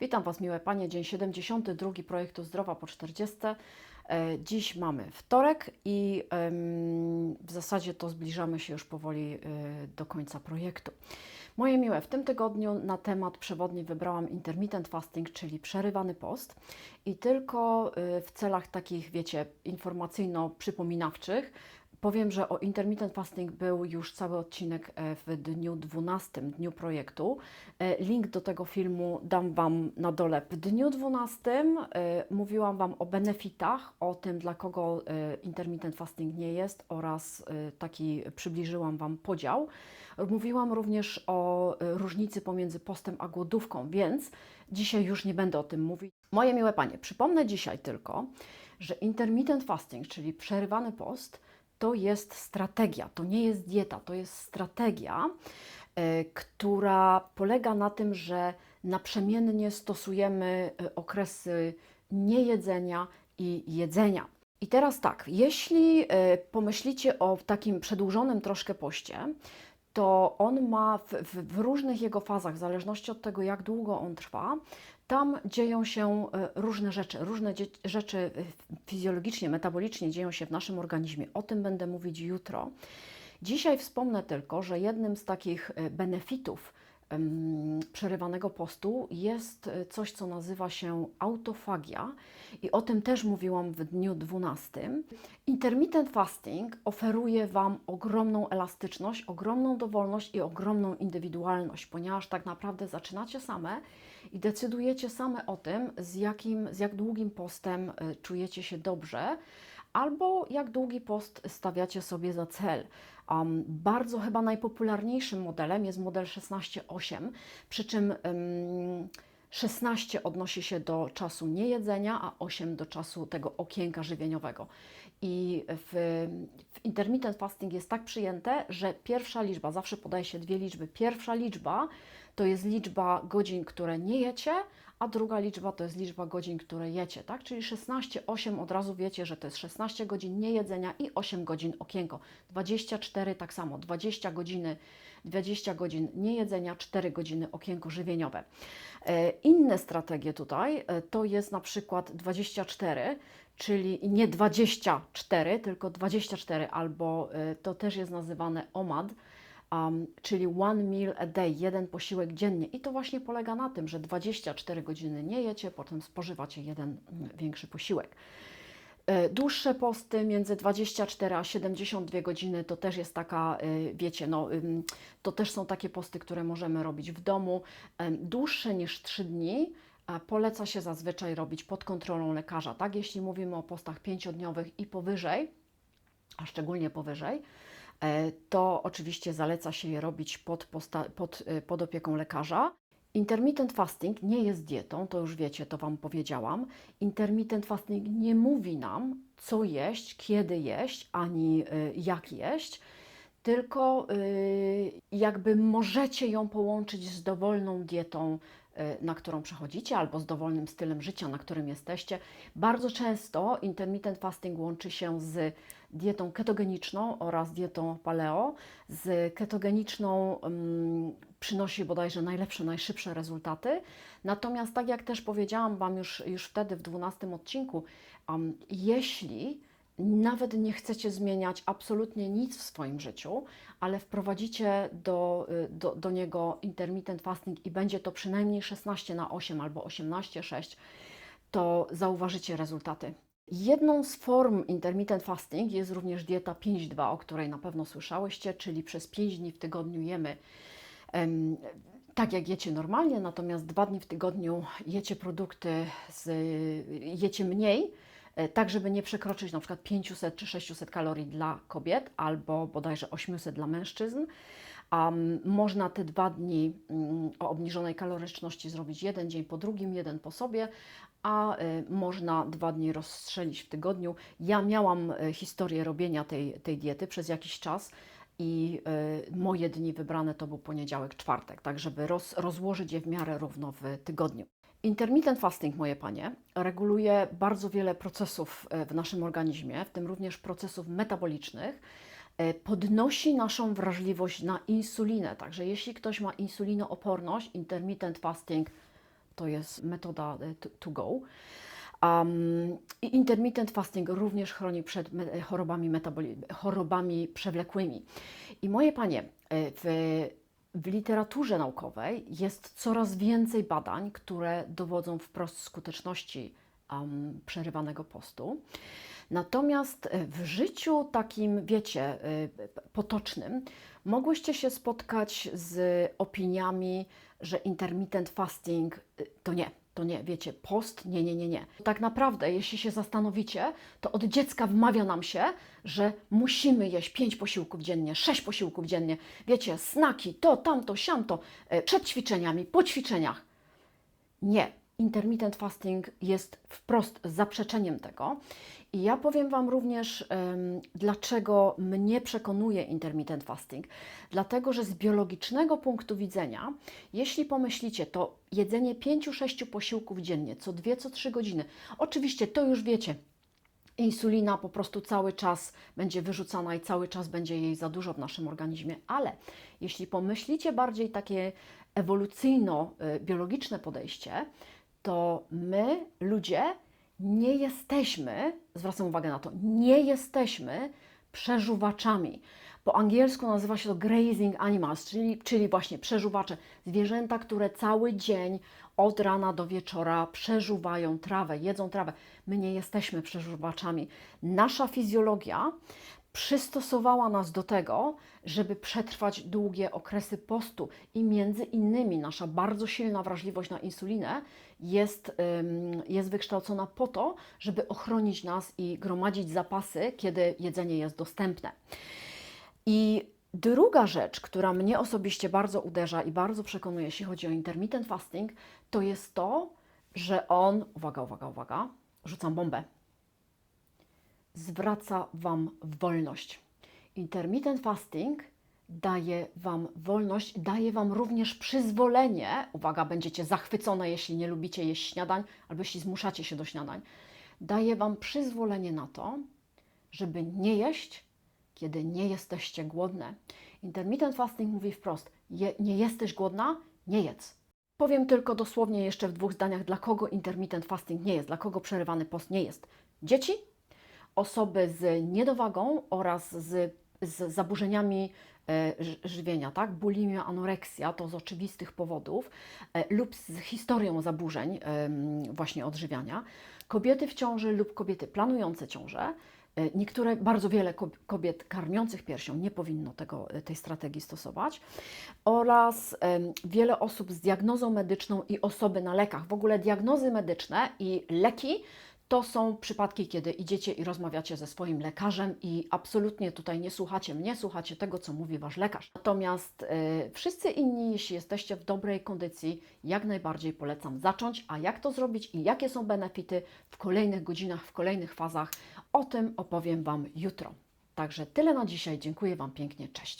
Witam Was, miłe Panie. Dzień 72 projektu Zdrowa po 40. E, Dziś mamy wtorek i w zasadzie to zbliżamy się już powoli e, do końca projektu. Moje miłe, w tym tygodniu na temat przewodni wybrałam intermittent fasting, czyli przerywany post i tylko e, w celach takich, wiecie, informacyjno-przypominawczych Powiem, że o intermittent fasting był już cały odcinek e, w dniu 12, dniu projektu. E, Link do tego filmu dam Wam na dole. W dniu 12 e, mówiłam Wam o benefitach, o tym, dla kogo intermittent fasting nie jest oraz taki przybliżyłam Wam podział. Mówiłam również o różnicy pomiędzy postem a głodówką, więc dzisiaj już nie będę o tym mówić. Moje miłe Panie, przypomnę dzisiaj tylko, że intermittent fasting, czyli przerywany post, to jest strategia, to nie jest dieta, to jest strategia, e, która polega na tym, że naprzemiennie stosujemy e, okresy niejedzenia i jedzenia. I teraz tak, jeśli e, pomyślicie o takim przedłużonym troszkę poście, to on ma w, w, w różnych jego fazach, w zależności od tego, jak długo on trwa, tam dzieją się e, różne rzeczy. Różne rzeczy e, fizjologicznie, metabolicznie dzieją się w naszym organizmie. O tym będę mówić jutro. Dzisiaj wspomnę tylko, że jednym z takich e, benefitów przerywanego postu jest e, coś, co nazywa się autofagia i o tym też mówiłam w dniu 12. Intermittent fasting oferuje Wam ogromną elastyczność, ogromną dowolność i ogromną indywidualność, ponieważ tak naprawdę zaczynacie same i decydujecie same o tym, z, jakim, z jak długim postem e, czujecie się dobrze, albo jak długi post stawiacie sobie za cel. Um, bardzo chyba najpopularniejszym modelem jest model 16-8, przy czym um, 16 odnosi się do czasu niejedzenia, a 8 do czasu tego okienka żywieniowego. I w, w intermittent fasting jest tak przyjęte, że pierwsza liczba, zawsze podaje się dwie liczby. Pierwsza liczba to jest liczba godzin, które nie jecie, a druga liczba to jest liczba godzin, które jecie, tak? Czyli 16, 8 od razu wiecie, że to jest 16 godzin niejedzenia i 8 godzin okienko. 24 tak samo, 20 godziny, 20 godzin niejedzenia, 4 godziny okienko żywieniowe. E, Inne strategie tutaj e, to jest na przykład 24, czyli nie 24, tylko 24, albo e, to też jest nazywane OMAD, um, czyli one meal a day, jeden posiłek dziennie. I to właśnie polega na tym, że 24 godziny nie jecie, potem spożywacie jeden mm, większy posiłek. E, Dłuższe posty między 24 a 72 godziny to też jest taka, e, wiecie, no, to też są takie posty, które możemy robić w domu. Dłuższe niż 3 dni poleca się zazwyczaj robić pod kontrolą lekarza, tak? Jeśli mówimy o postach pięciodniowych i powyżej, a szczególnie powyżej, to oczywiście zaleca się je robić pod, pod, e, pod opieką lekarza. Intermittent fasting nie jest dietą, to już wiecie, to Wam powiedziałam. Intermittent fasting nie mówi nam, co jeść, kiedy jeść, ani y, jak jeść, tylko jakby możecie ją połączyć z dowolną dietą, na którą przechodzicie, albo z dowolnym stylem życia, na którym jesteście. Bardzo często intermittent fasting łączy się z dietą ketogeniczną oraz dietą paleo. Z ketogeniczną ym, przynosi bodajże najlepsze, najszybsze rezultaty. Natomiast, tak jak też powiedziałam Wam już, już wtedy w 12 odcinku, um, jeśli nawet nie chcecie zmieniać absolutnie nic w swoim życiu, ale wprowadzicie do, y, do, do niego intermittent fasting i będzie to przynajmniej 16 na 8 albo 18 6, to zauważycie rezultaty. Jedną z form intermittent fasting jest również dieta 5-2, o której na pewno słyszałyście, czyli przez 5 dni w tygodniu jemy em, tak jak jecie normalnie, natomiast dwa dni w tygodniu jecie produkty, z, jecie mniej, e, tak żeby nie przekroczyć na przykład 500 czy 600 kalorii dla kobiet, albo bodajże 800 dla mężczyzn. Um, można te dwa dni mm, o obniżonej kaloryczności zrobić jeden dzień po drugim, jeden po sobie, a y, można dwa dni rozstrzelić w tygodniu. Ja miałam y, historię robienia tej, tej diety przez jakiś czas i y, moje dni wybrane to był poniedziałek, czwartek, tak żeby roz, rozłożyć je w miarę równo w tygodniu. Intermittent fasting, moje panie, reguluje bardzo wiele procesów e, w naszym organizmie, w tym również procesów metabolicznych. E, Podnosi naszą wrażliwość na insulinę. Także jeśli ktoś ma insulinooporność, intermittent fasting to jest metoda e, to, go. Um, I intermittent fasting również chroni przed me- chorobami, metaboli- chorobami przewlekłymi. I moje panie, e, w, w literaturze naukowej jest coraz więcej badań, które dowodzą wprost skuteczności um, przerywanego postu. Natomiast e, w życiu takim, wiecie, e, potocznym, mogłyście się spotkać z opiniami, że intermittent fasting e, to nie, to nie, wiecie, post, nie, nie, nie, nie. Tak naprawdę, jeśli się zastanowicie, to od dziecka wmawia nam się, że musimy jeść pięć posiłków dziennie, sześć posiłków dziennie, wiecie, snaki, to, tamto, siamto, przed ćwiczeniami, po ćwiczeniach. Nie. Intermittent fasting jest wprost zaprzeczeniem tego. I ja powiem Wam również, dlaczego mnie przekonuje intermittent fasting. Dlatego, że z biologicznego punktu widzenia, jeśli pomyślicie, to jedzenie 5-6 posiłków dziennie, co 2, co 3 godziny, oczywiście to już wiecie, insulina po prostu cały czas będzie wyrzucana i cały czas będzie jej za dużo w naszym organizmie, ale jeśli pomyślicie bardziej takie ewolucyjno-biologiczne podejście, to my, ludzie, nie jesteśmy, zwracam uwagę na to, nie jesteśmy przeżuwaczami. Po angielsku nazywa się to grazing animals, czyli, czyli właśnie przeżuwacze, zwierzęta, które cały dzień od rana do wieczora przeżuwają trawę, jedzą trawę. My nie jesteśmy przeżuwaczami. Nasza fizjologia przystosowała nas do tego, żeby przetrwać długie okresy postu i między innymi nasza bardzo silna wrażliwość na insulinę jest, jest wykształcona po to, żeby ochronić nas i gromadzić zapasy, kiedy jedzenie jest dostępne. I druga rzecz, która mnie osobiście bardzo uderza i bardzo przekonuje, jeśli chodzi o intermittent fasting, to jest to, że on, uwaga, uwaga, uwaga, rzucam bombę, zwraca Wam wolność. Intermittent fasting daje Wam wolność, daje Wam również przyzwolenie. Uwaga, będziecie zachwycone, jeśli nie lubicie jeść śniadań, albo jeśli zmuszacie się do śniadań. Daje Wam przyzwolenie na to, żeby nie jeść, kiedy nie jesteście głodne. Intermittent fasting mówi wprost: je, nie jesteś głodna, nie jedz. Powiem tylko dosłownie jeszcze w dwóch zdaniach, dla kogo intermittent fasting nie jest, dla kogo przerywany post nie jest. Dzieci, osoby z niedowagą oraz z, z zaburzeniami e, ży- żywienia, tak? Bulimia, anoreksja to z oczywistych powodów e, lub z historią zaburzeń właśnie odżywiania. Kobiety w ciąży lub kobiety planujące ciążę. E, Niektóre, bardzo wiele kob- kobiet karmiących piersią nie powinno tego, e, tej strategii stosować oraz wiele osób z diagnozą medyczną i osoby na lekach. W ogóle diagnozy medyczne i leki to są przypadki, kiedy idziecie i rozmawiacie ze swoim lekarzem i absolutnie tutaj nie słuchacie mnie, słuchacie tego, co mówi wasz lekarz. Natomiast e, wszyscy inni, jeśli jesteście w dobrej kondycji, jak najbardziej polecam zacząć. A jak to zrobić i jakie są benefity w kolejnych godzinach, w kolejnych fazach, o tym opowiem Wam jutro. Także tyle na dzisiaj. Dziękuję Wam pięknie. Cześć.